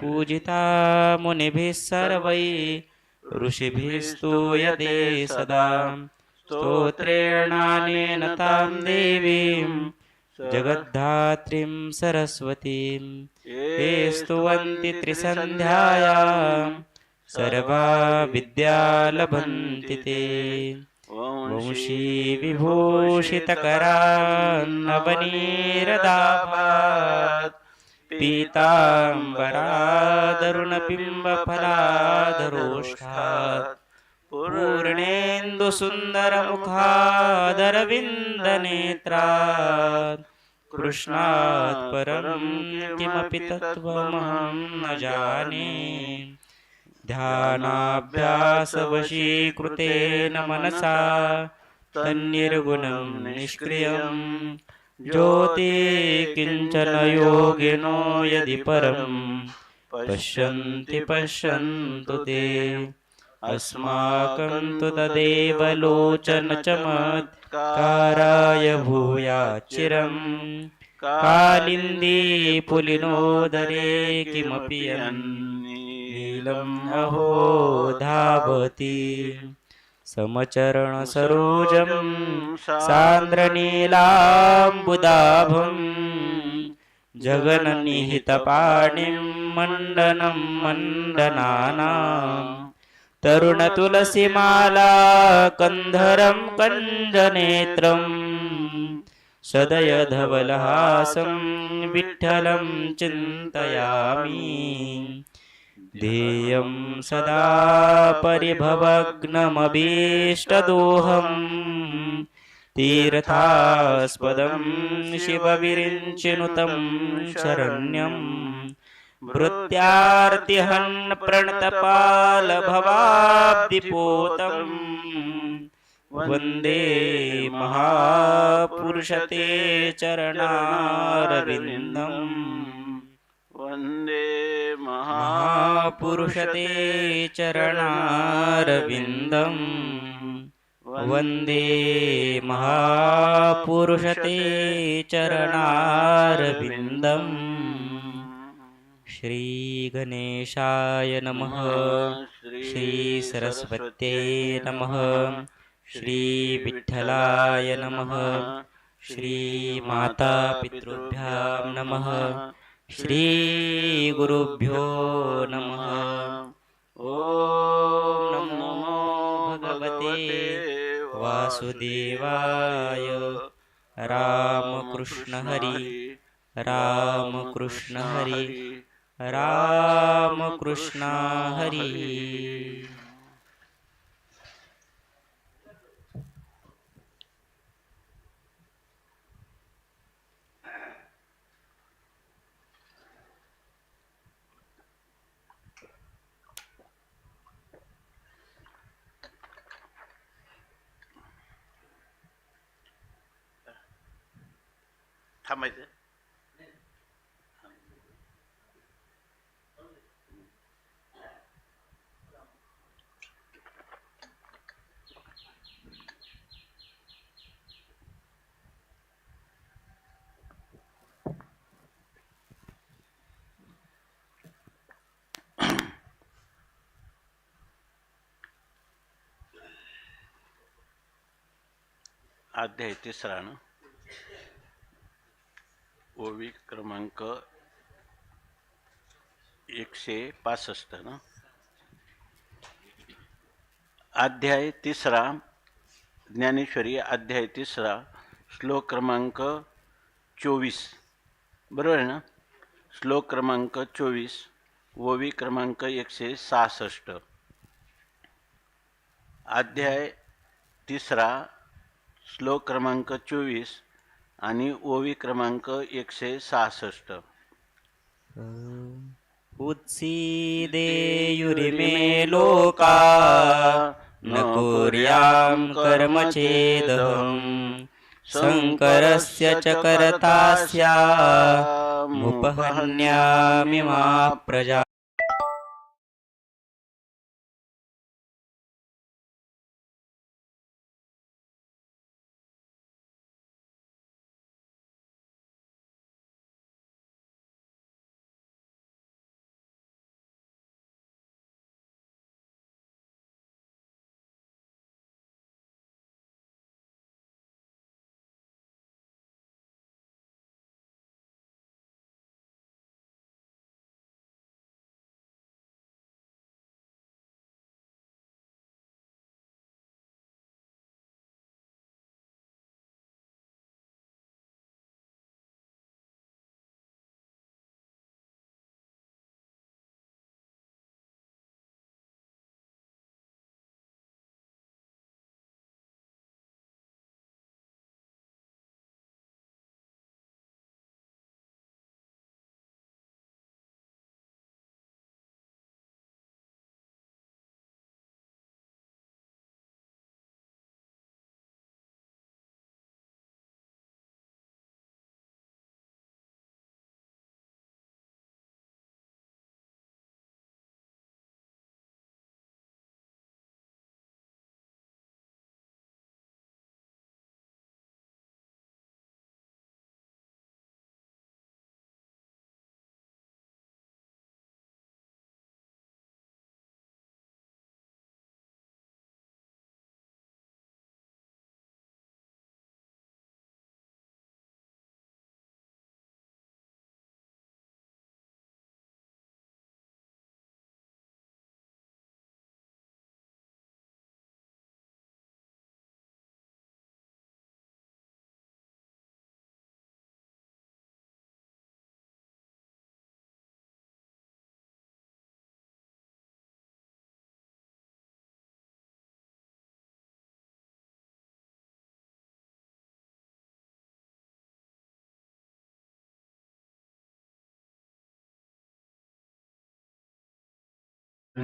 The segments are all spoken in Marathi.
पूजिता मुनिभिः सर्वैः ऋषिभिस्तूयते सदा। स्तोत्रेणानेन तां देवीं जगद्धात्रीं सरस्वतीं। ये स्तुवन्ति त्रिसन्ध्यायां सर्वा विद्या लभन्ति ते। वंशी विभूषितकरान्नवनीरदाभात् पीताम्बरादरुणबिम्बफलाधरोष्ठात् पूर्णेन्दुसुन्दरमुखादरविन्दनेत्रात्। कृष्णात् परं किमपि तत्त्वमहं न जाने। ध्यानाभ्यासवशीकृतेन मनसा तन्निर्गुणं निष्क्रियम्। ज्योति किञ्चन योगिनो यदि परं पश्यन्ति पश्यन्तु ते। अस्माकं तु तदेव लोचनचमत्काराय भूयाच्चिरम् कालिन्दी पुलिनोदरे किमपि नीलम् अहो धावति समचरणसरोजं सान्द्रनीलाम्बुदाभम् जगन्निहितपाणिं मण्डनं मण्डनानाम् तरुणतुलसीमाला कन्धरं कञ्जनेत्रम् सदयधवलहासं विठ्ठलं चिन्तयामि ध्येयं सदा परिभवग्नमभीष्टदोहम्। तीर्थास्पदं शिवविरिञ्चिनुतं शरण्यम् भृत्यार्तिहन् प्रणतपालभवाब्दिपोतम् वन्दे महापुरुषते चरणारविन्दम् वन्दे महा महापुरुषते चरणारविन्दम्। वन्दे महापुरुषते चरणारविन्दम्। श्रीगणेशाय नमः। श्रीसरस्वत्यै नमः। श्रीविठ्ठलाय नमः। श्रीमातापितृभ्यां नमः श्रीगुरुभ्यो नमः। ॐ नमो भगवते वासुदेवाय। रामकृष्ण हरि रामकृष्ण हरि रामकृष्ण हरी थांबायचं. अध्याय तिसरा ना? ओवी क्रमांक एकशे पासष्ट ना? अध्याय तिसरा, ज्ञानेश्वरी अध्याय तिसरा, श्लोक क्रमांक चोवीस. बरोबर आहे ना? श्लोक क्रमांक चोवीस, ओवी क्रमांक एकशे सहासष्ट. अध्याय तिसरा, श्लोक क्रमांक चोवीस आणि ओवी क्रमांक एकशे सहासष्ट. उत्सीदेयुरिमे लोका न कुर्यां कर्म चेदहम् शङ्करस्य च कर्ता स्यामुपहन्यामि मा प्रजा।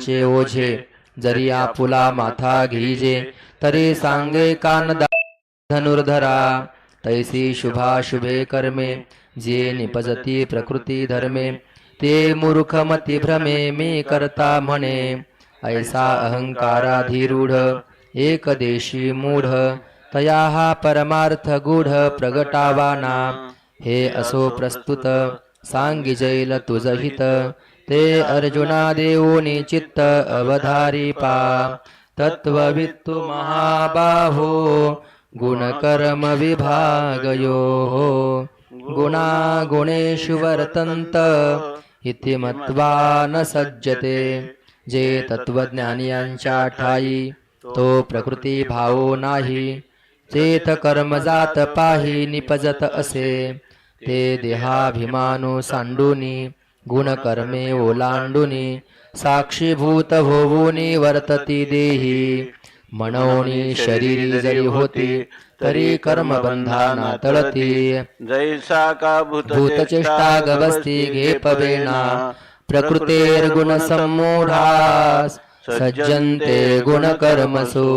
जे ओझे जरी आपुला माथा घिजे तरी सांगे कान धनुर्धरा तैसी शुभा शुभे कर्मे जे निपजती प्रकृती धर्मे ते मूर्खमती भ्रमे मी करता म्हणे. ऐसा अहंकाराधिरूढ एकदेशी मूढ तया हा परमार्थ गूढ प्रगटावाना. हे असो प्रस्तुत सांगिजैल तुझ हित ते अर्जुना देऊनी चित्त अवधारी पा तत्ववित्तु महाबाहो गुणकर्म विभागयो। गुणा गुणेषु वर्तन्त इति मत्वा न सज्जते जे तत्वज्ञानियांच्या ठाई तो प्रकृती भावो नाही। चेत कर्म जात पाही निपजत असे ते देहाभिमानो सांडूनी। गुणकर्मे ओलांडुनी साक्षीभूत होऊनी वर्तती देही। म्हणून शरीरी जरी होती तरी कर्मबंधाना तळती जैसा का भूतचेष्टा गवस्ती घेपवेना प्रकृतेर्गुण सम्मूढास सज्जन्ते गुणकर्मसु।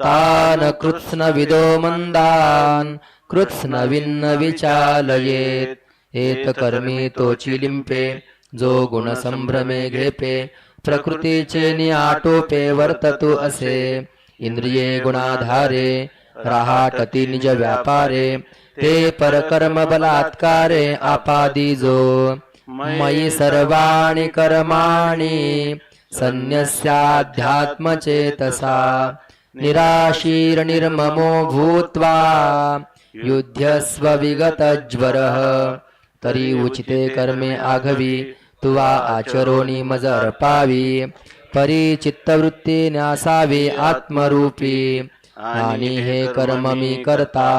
तान कृत्स्न विदो मंदान कृत्स्न विन्न विचालयेत एत कर्मी तोची लिंपे जो गुण संभ्रमे घेपे प्रकृतीचे निआटोपे वर्ततु असे। इंद्रिये गुणाधारे राहाटती निज व्यापारे ते परकर्म बलात्कारे आपादी जो मयि सर्वाणि कर्माणि सन्यस्याध्यात्मचेतसा निराशीर निर्ममो भूत्वा युध्यस्व विगतज्वरः। तरी उचिते कर्मे आघवी तुवा आचरोनी मजर पावी। परी चित्तवृत्ती न्यासावी आत्मरूपी। आणि हे कर्म मी करता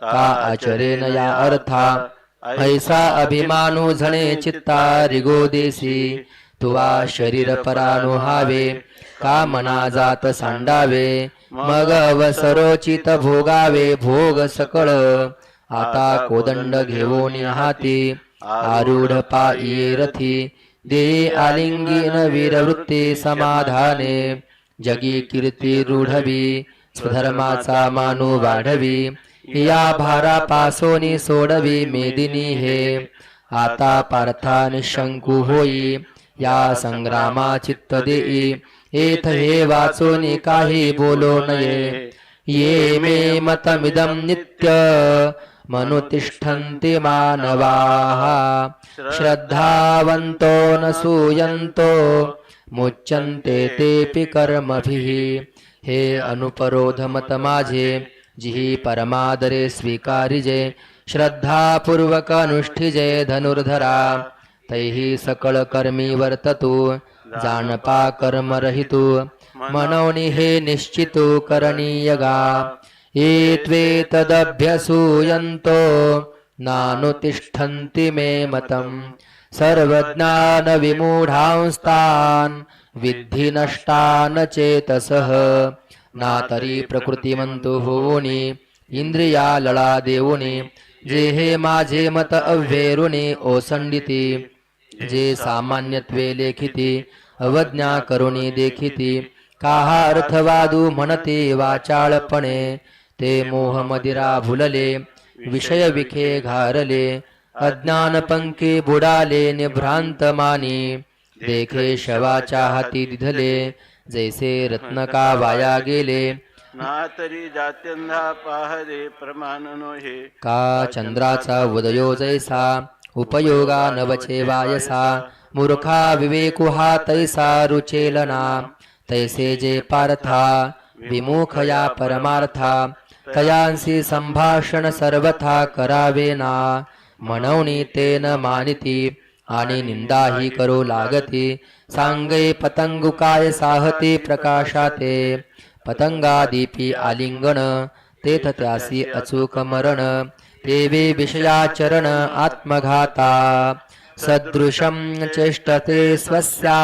का आचरेन या अर्था। ऐसा अभिमानू झणे चित्ता रिगोदेसी तुवा शरीर परानुहावे का मना जात सांडावे। मग अवसरोचित भोगावे भोग सकळ। आता कोदंड घेऊन हाती आरूढ पायी रथी दे आलिंगीन वीरवृत्ती समाधाने. जगी कीर्ती रूढवी. स्वधर्माचा मानू वाढवी. या भारा पासोनी सोडवी मेदिनी हे. आता पार्था निशंकू होई. या संग्रामा चित्त देई. एथ हे वाचोनी काही बोलो नये. ये मे मतमिदं नित्य. मनुतिष्ठन्ति मानवाः। श्रद्धावन्तो न सूयन्तो मुच्यन्ते तेऽपि कर्मभिः। हे अनुपरोधमत माझे जिहि परमादरे स्वीकारिजे श्रद्धापूर्वक अनुष्ठिजे धनुर्धरा। तैः सकलकर्मी वर्ततु जानपा कर्म रहितु मनोनि हे निश्चितु करणीयगा। ये त्वे तदभ्यसूयन्तो नानुतिष्ठन्ति मे मतम्। सर्वज्ञानविमूढांस्तान् विद्धि नष्टान् चेतसः। नातरि प्रकृतिमन्तुभूनि इन्द्रिया लला देवूनि जे हे मत अभ्येरुणि ओसण्डिति जे सामान्यत्वे लेखिति अवज्ञाकरुणि देखिति। काः अर्थवादु मणति वाचाळपणे ते मोह मदिरा भुलले विषय विखे घारले अज्ञान पंके बुडाले निभ्रांत मानी देखे शवाच्या हाती दिधले जैसे रत्न का वाया गेले. ना तरी जात्यंधा पाहरे प्रमाण नोहे का चंद्राचा उदयो जैसा उपयोगा नवचे वायसा मूर्खा विवेकुहा तैसा रुचेलना तैसे जे पार्था विमुखया परमार्था तयांसी संभाषण सर्वथा करावे ना म्हणवणी तेन मानिती आणि निंदाही करू लागती। सांगे पतंगुकाय साहते प्रकाशाते पतंगादीपी आलिंगण तेथ त्यासी अचूक मरण देवे विषयाचरण आत्मघाता। सदृशं चेष्टते स्वस्या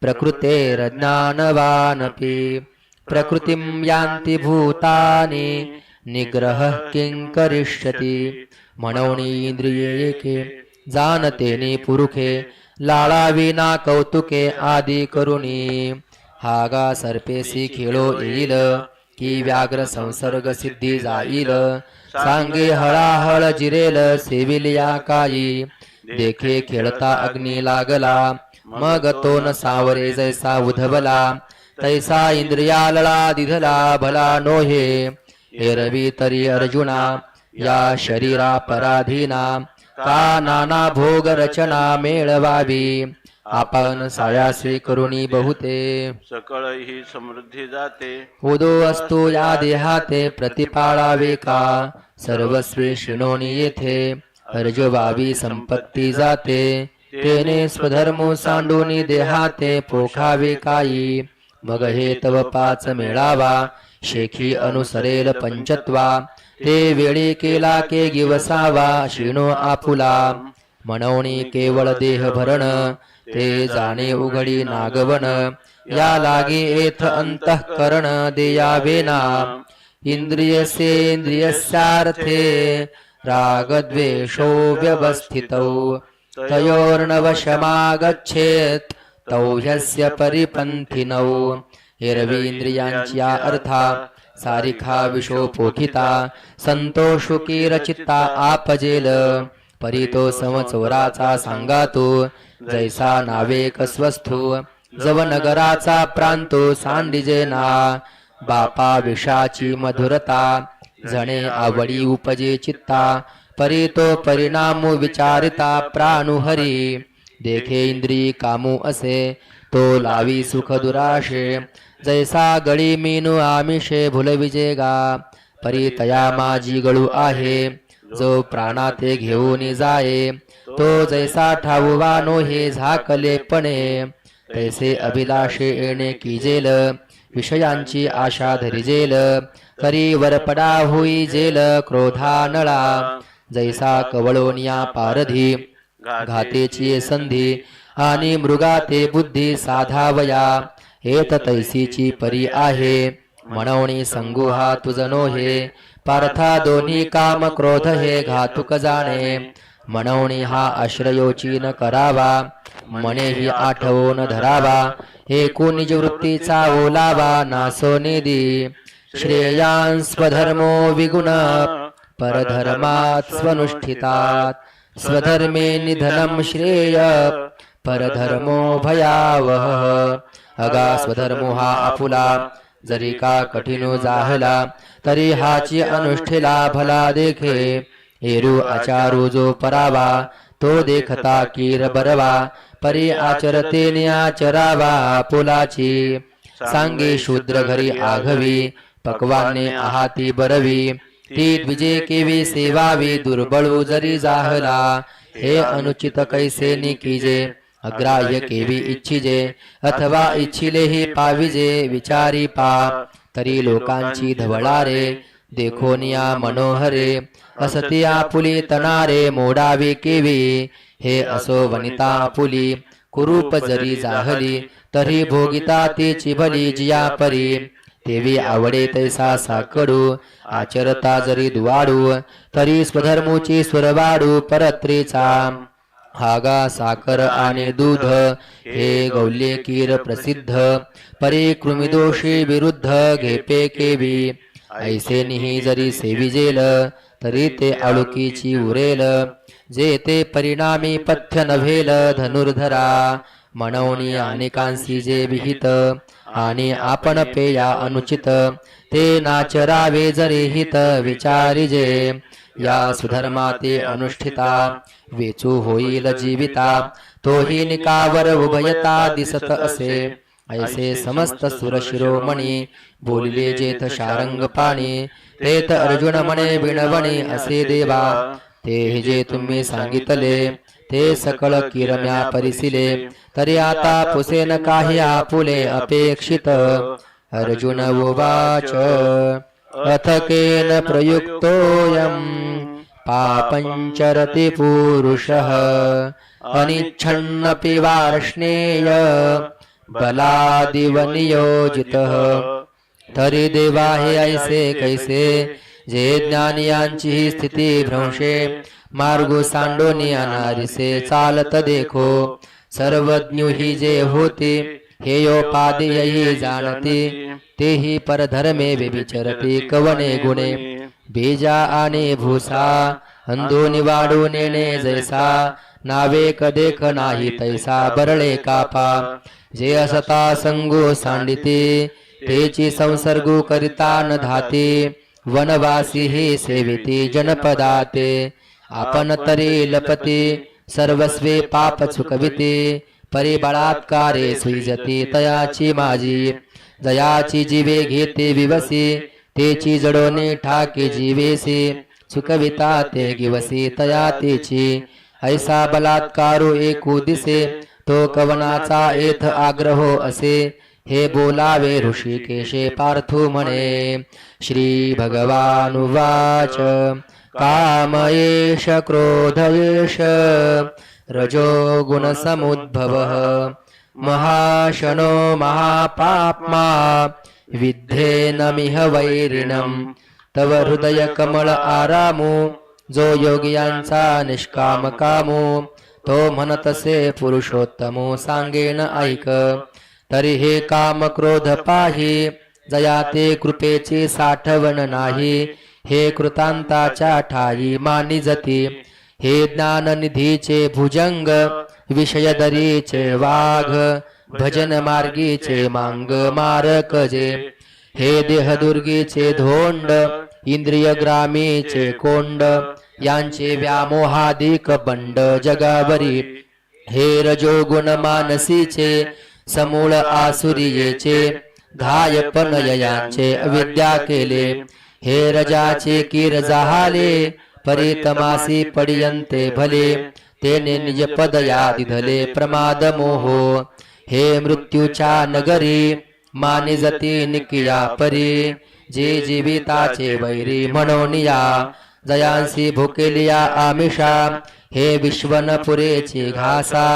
प्रकृतेर्ज्ञानवानपि। प्रकृतिं यान्ति भूतानि निग्रह किं करिष्यति? मनोनी जाणतेने पुरुखे लाळाविना कौतुके आदी करुणी। हागा सर्पेसी खेळो येईल की व्याघ्र संसर्ग सिद्धी जाईल। सांगे हळाहळ जिरेल सेविलिया काई। देखे खेळता अग्नी लागला मग तो न सावरे जैसा उधबला तैसा इंद्रियालळा दिधला भला नोहे। एरवी तरी अर्जुना या शरीरा पराधीना का नाना भोग रचना मेळवावी। आपण सायासी करुणी बहुते। सकळ ही समृद्धी जाते। उदो असतो या देहाते प्रतिपाळावे का? सर्वस्वी शिणोनी येथे अर्जवावी संपत्ती जाते। तेने स्वधर्म सांडूनी देहाते पोखावे काई। मग हे तव पाच मेळावा शेखी अनुसरेल पंचत्वा ते वेळी केला के गिवसावा शिणो आपुला. म्हणवणी केवळ देह भरण ते जाणे उघडी नागवण या लागे एथ अंतःकरण देयावेना. इंद्रियसेंद्रियस्यार्थे रागद्वेषो व्यवस्थितौ. तयोर्नवशमागच्छेत् तौ ह्यस्य परिपंथिनौ हिरवींद्रियांच्या अर्था सारिखा विशो पोखिता संतोषुकी रचिता आपजेल। परितो समचोराचा सांगातो जैसा नावेक स्वस्थो जव नगराचा प्रांतो सांडिजेना। बापा विषाची मधुरता जणे आवडी उपजे चित्ता परितो परिणाम विचारिता प्राणुहरी। देखे इंद्री कामू असे तो लावी सुख दुराशे. जैसा गळी मीनू आमिषे भुलविजेगा परी तया माझी गळू आहे जो प्राणाते घेऊन जाये. तो जैसा ठाऊवा नोहे झाकलेपणे तैसे अभिलाषे येणे कीजेल विषयांची आशा धरिजेल करी वरपडा होई जेल क्रोधा नळा जैसा कवळोनिया पारधी घातेची संधी आणि मृगाते बुद्धी साधावया. हे तैसीची परी आहे. म्हणवणी संगुहा तुझनो हे पार्था दोन्ही काम क्रोध हे घातुक जाणे. म्हणवणी हा आश्रयोची न करावा. मने ही आठवून धरावा. हे निज वृत्तीचा ओलावा. नासो निधी. श्रेयांस्वधर्मो विगुण. परधर्मात स्वनुष्ठितात. स्वधर्मे निधनं श्रेय परधर्मो भयावह। अगा स्वधर्मो हा आपुला जरी का कठीण जाहला तरी हाची अनुष्ठेला भला देखे। हेरू आचारू जो परावा तो देखता कीर बरवा परी आचरते आचरावा पुलाची। सांगे शूद्र घरी आघवी पक्वाने आहाती बरवी। ती द्विजे केवी सेवावी दुर्बळू जरी जाहला हे अनुचित कैसे निकीजे? अग्राह्य केवी इच्छिजे अथवा इच्छिलेही पाविजे विचारी पा तरी लोकांची धवळारे देखोनिया मनोहरे असतिया पुली तनारे मोडावी केवी हे असो वनिता पुली कुरूप जरी जाहली तरी भोगिता ती चिभली जिया परी तेवी आवडे तैसा साकडू आचरता जरी दुवाडू तरी स्वधर्मूची स्वरवाडू परत्रीचा. हागा साखर आणि दूध हे गौल्ये कीर प्रसिद्ध परी कृमिदोषी विरुद्ध घेपे केवी. ऐसे निही जरी सेविजेल तरी ते आळुकीची उरेल जे ते परिणामी पथ्य नव्हेल धनुर्धरा. म्हणवणी अनेकांसी जे विहित आणि आपण पेया अनुचित ते नाचरावे जरी हित विचारिजे या सुधर्माते अनुष्ठिता वेचू होईल जीविता तोही निकावर उभयता दिसत असे. ऐसे समस्त सुर शिरोमणी बोलले जेथ शारंग पाणी तेथ अर्जुन म्हणे विणवणी असे देवा. ते जे तुम्ही सांगितले ते सकळ किरम्या परिसिले तरी आता पुसेन काही आपुले अपेक्षित. अर्जुन उवाच अथकेन केन पापञ्चरति पूरुषः अनिच्छन्नपि वार्ष्णेय बलादिव नियोजितः तरी देवा हे ऐसे कैसे? जे ज्ञानियांची ही स्थिती भ्रंशे मार्गो सांडोनी अनारिसे चालत देखो। सर्वज्ञ ही जे होते हेयोपादेयही जाणते तेही परधर्मे विचरते कवने गुणे। बीजा आणि भूसा अंधोनी वाढू नेणे जैसा। नावे कदेख नाही तैसा बरळे कापा। जे असता संगो सांडिते तेची संसर्गो करिता न धाते। वनवासी हे सेविते जनपदाते। आपण तरी लपते सर्वस्वे पाप चुकविते परिबळात्कारे सुजते तयाची माझी जयाची जीवे घेते विवसे तेची जडोने ठाके जीवेसे चुकविता ते गिवसे तया तेची ऐसा बलात्कारो एकू दिसे तो कवनाचा एथ आग्रहो असे हे बोलावे ऋषिकेशे पार्थो म्हणे श्री भगवानवाच. काम एष क्रोध एष रजो महाशनो महापाप्मा विद्धेनमिह वैरिणम्। तव हृदय कमळ आरामो जो योगियांचा निष्काम कामो तो म्हणतसे पुरुषोत्तमो सांगेन ऐक। तरी हे काम क्रोध पाही जया ते साठवण नाही हे कृतांताच्या ठाई मानी जती। हे ज्ञाननिधीचे भुजंग विषय दरीचे वाघ भजन मार्गीचे मांग मारक जे। हे देहदुर्गीचे धोंड इंद्रिय ग्रामीचे कोंड यांचे व्यामोहादिक बंड जगावरी। हे रजोगुण मानसीचे समूळ आसुरियेचे घायपन यांचे अविद्या केले। हे रजाचे कीर जाहाले परितमासी पडियंते भले तेने निज पद यादिधले प्रमाद मोहो। हे मृत्यूच्या नगरी माने जती निकिया परी। जे जीविताचे वैरी म्हणून या जयांसी भुकेलिया आमिषा। हे विश्वनपुरेची घासा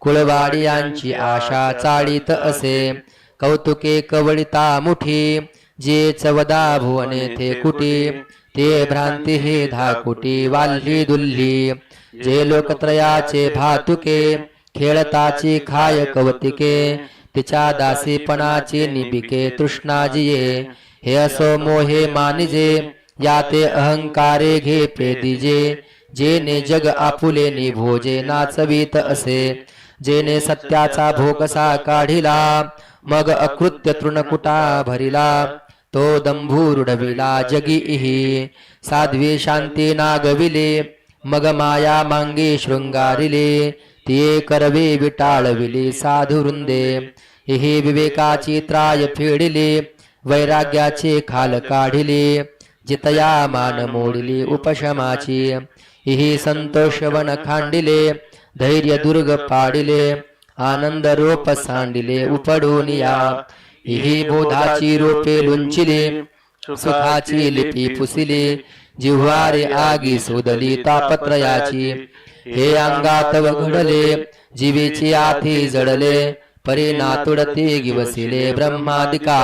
कुळवाडियांची आशा चाळीत असे। कौतुके कवळिता मुठी जे चवदा भुवने ते कुटी ते भ्रांती हे धाकुटी वाल्ली दुल्ली। जे लोकत्रयाचे भातुके खेळताची खाय कवतिके तिच्या दासीपणाची निबिके तृष्णाजिये। हे असो मोहे मानिजे या ते अहंकारे घे पेदिजे जेने जग आपुले निभोजे नाचवीत असे। जेने सत्याचा भोकसा काढिला मग अकृत्य तृणकुटा भरिला। तो दंभूरुडविला जगी इही साध्वी शांती नागविले मग माया मांगे शृंगारिले तिये करवे विटाळविले साधु वृंदे इही विवेकाची त्राय फेडिले वैराग्याचे खाल काढिले जितया मान मोडिले उपशमाची। इही संतोष वन खांडिले धैर्य दुर्ग पाडिले आनंद रोप सांडिले उपडून या ही बोधाची रोपे लुंचिले सुखाची लिपी फुसिले जिव्हारे आगी सोदली तापत्रयाची. हे अंगात वघडले जीवेची आथी जडले परिणातुडते गिवसिले ब्रह्मादिका.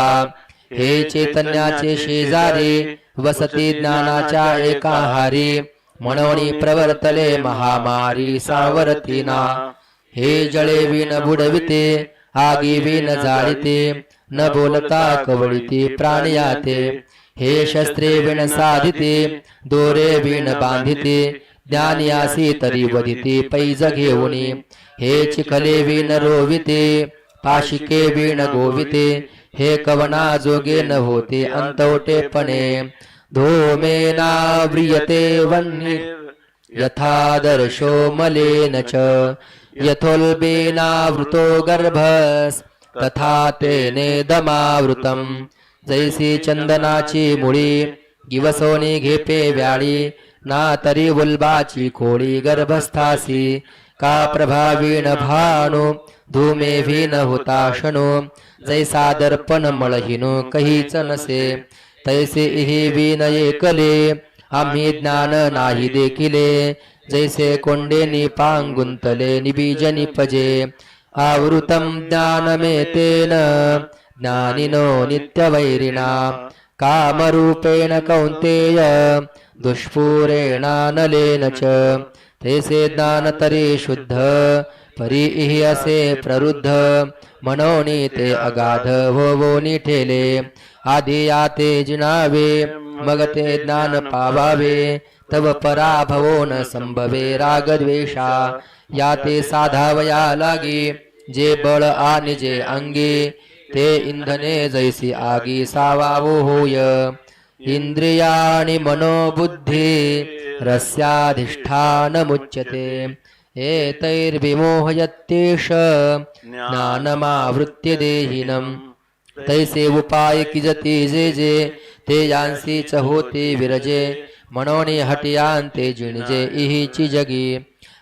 हे चैतन्याचे शेजारी वसती ज्ञानाच्या एका हारी म्हणून प्रवर्तले महामारी सावरतीना. हे जळे विण बुडविते आगी विण जाळीते न बोलता कवळीते प्राणयाते हे शस्त्रे विण साधिते दोरे विण बांधिते ज्ञानियासी तरी वदिते पैज घेऊन हे चिखले विण रोविते पाशिके विण गोविते हे कवना जोगे न होते अंतवटेपणे धूमेना व्रियते यथा दर्शो मलेन च यथोल्बेनावृतो गर्भस तथा तेनेदमावृतम जैसी चंदनाची मुळी गिवसोनी घेपे व्याळी ना तरी उल्बाची खोळी गर्भस्थासी। का प्रभावीण भानु धूमे भीन हुताशनो। जैसा दर्पण मळहिनो कहीच नसे तैसे इही विनये कले आम्ही ज्ञान नाही देखिले। जैसे कोंडेनी पांगुंतले निबीज निपजे। आवृतम ज्ञानमेतेन ज्ञानिनो नित्यवैरिणा कामरूपेण कौन्तेय दुष्पूरेणानलेन च। तेसे ज्ञान तरी शुद्ध परी इहि असे प्ररुद्ध मनोनी ते अगाध होवोनी ठेले आधी याते जिनावे मग ते ज्ञान पावावे तव पराभवो न संभवे रागद्वेषा या ते साधावया लागी जे बळ आणि जे अंगी ते इंधने जैसी आगी सावावो होय. इंद्रियाणि मनोबुद्धी रस्याधिष्ठानमुच्यते एतैर्विमोहयत्येष ज्ञानमावृत्य देहिनम तैसे उपाय किजती जे जे ते यांसी च होते विरजे. मनोनी हटियांते जिणजे इहीची जगी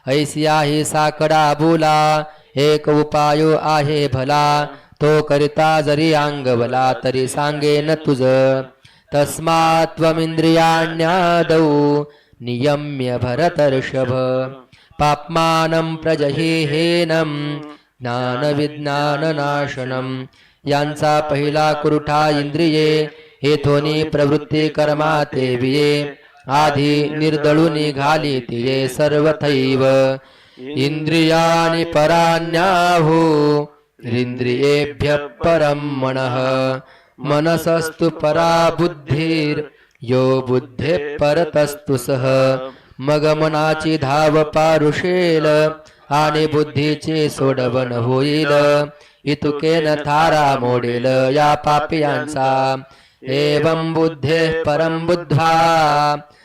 ऐसिया ही साकडा बोला एक उपाय आहे भला तो करिता जरी अंगवला तरी सांगेन तुझ. तस्मात् नियम्य भरतर्षभ पाप्मानं प्रजहिहेनं ज्ञानविज्ञाननाशनम् यांचा पहिला कुरुठा इंद्रिये हेथोनी प्रवृत्ती कर्मा ते आधी निर्दळून घाली तिये सर्वथैव। इंद्रियाणि पराण्याहु इंद्रियेभ्य परं मनः। मनसस्तु परा बुद्धीर यो बुद्धे परतस्तु सह मग मनाची धाव पारुषेल आणि बुद्धीचे सोडवण होईल। इतुकेन थारा मोडेल या पापियांचा एवं बुद्धे परं बुद्ध्वा।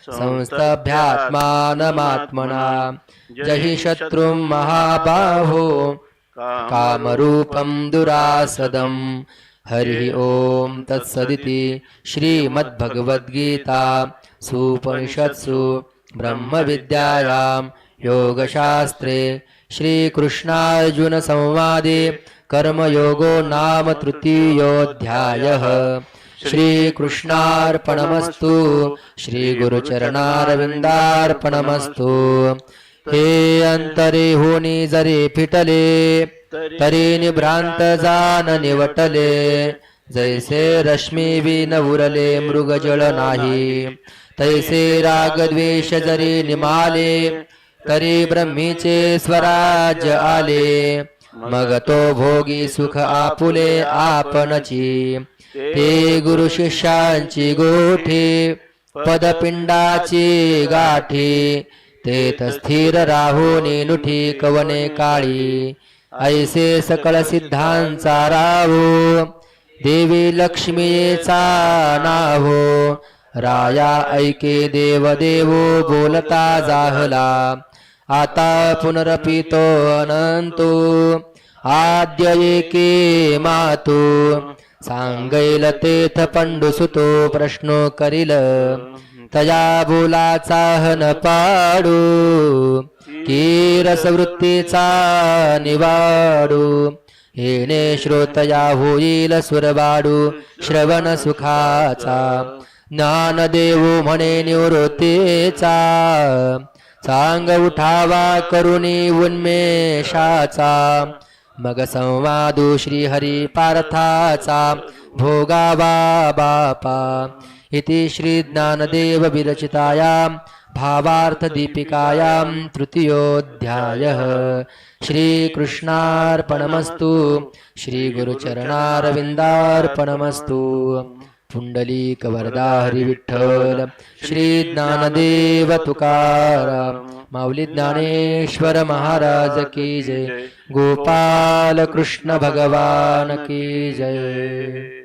संस्तभ्यात्मानमात्मना जहि शत्रुं महाबाहो। कामरूपं दुरासदं हरि ॐ तत्सदिति श्रीमद्भगवद्गीता। सुपनिषत्सु ब्रह्मविद्यायां योगशास्त्रे श्रीकृष्णार्जुनसंवादे कर्मयोगो नाम तृतीयोऽध्यायः। श्रीकृष्णार्पणमस्तु। श्रीगुरुचरणारविन्दार्पणमस्तु। हे अंतरे होनी जरी फिटले तरी निभ्रांत जान निवटले। जैसे रश्मी विन उरले मृगजळ नाही। तैसे रागद्वेष जरी निमाले तरी ब्रह्मीचे स्वराज्य आले। मग तो भोगी सुख आपुले आपणची। ते गुरु शिष्यांची गोठी पदपिंडाची गाठी तेथ स्थिर राहुनी नुठी कवने काळी ऐसे सकळ सिद्धांचा राहो देवी लक्ष्मीचा नाहो राया ऐके देव देवो बोलता जाहला आता पुनरपितो अनंतो आद्य एके मातु सांगैल तेथ पंडुसुतो प्रश्नो करील तया बोलाचा हन पाडू की रसवृत्तीचा निवाडू येणे श्रोतया होईल सुरवाडू श्रवण सुखाचा ज्ञानदेव म्हणे निवृत्तीचा सांग उठावा करुणी उन्मेषाचा मग संवादो श्रीहरी पार्थाचा भोगावा बापा इति श्रीज्ञानदेवविरचितायां भावार्थदीपिकायां तृतीयोऽध्यायः श्रीकृष्णार्पणमस्तु श्रीगुरुचरणारविन्दार्पणमस्तु पुंडलीकवरदा हरिविठ्ठल श्री ज्ञानदेव तुकाराम माऊली ज्ञानेश्वर महाराज की जय गोपाल कृष्ण भगवान की जय।